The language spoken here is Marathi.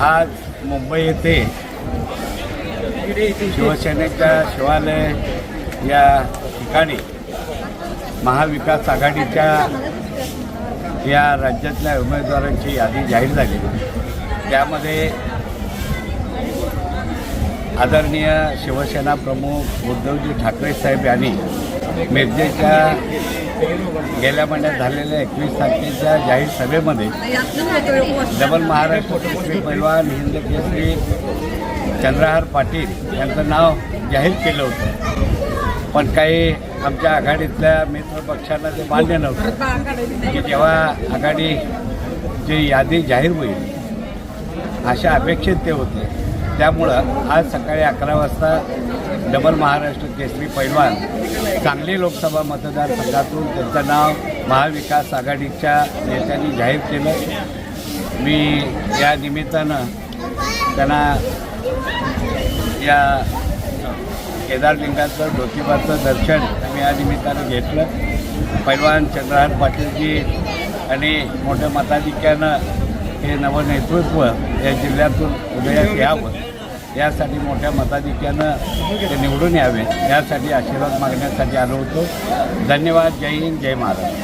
आज मुंबई येथे शिवसेनेच्या शिवालय या ठिकाणी महाविकास आघाडीच्या या राज्यातल्या उमेदवारांची यादी जाहीर झाली. त्यामध्ये आदरणीय शिवसेना प्रमुख उद्धवजी ठाकरे साहेब यांनी मिरजेच्या गेल्या महिन्यात झालेल्या एकवीस तारखेच्या जाहीर सभेमध्ये डबल महाराष्ट्र केसरी पैलवान हिंद केसरी चंद्रहार पाटील यांचं नाव जाहीर केलं होतं. पण काही आमच्या आघाडीतल्या मित्र पक्षांना ते मान्य नव्हतं. की जेव्हा आघाडीची यादी जाहीर होईल अशा अपेक्षित ते होते. त्यामुळं आज सकाळी अकरा वाजता डबल महाराष्ट्र केसरी पैलवान सांगली लोकसभा मतदारसंघातून त्यांचं नाव महाविकास आघाडीच्या नेत्यांनी जाहीर केलं. मी या निमित्तानं त्यांना या केदारलिंगाचं ज्योतिबाचं दर्शन मी या निमित्तानं घेतलं. पैलवान चंद्रहार पाटीलजी आणि मोठ्या मताधिक्यानं हे नवनेतृत्व या जिल्ह्यातून उदयास यावं. यासाठी मोठ्या मताधिक्यानं ते निवडून यावे. यासाठी आशीर्वाद मागण्यासाठी आलो होतो. धन्यवाद. जय हिंद. जय महाराज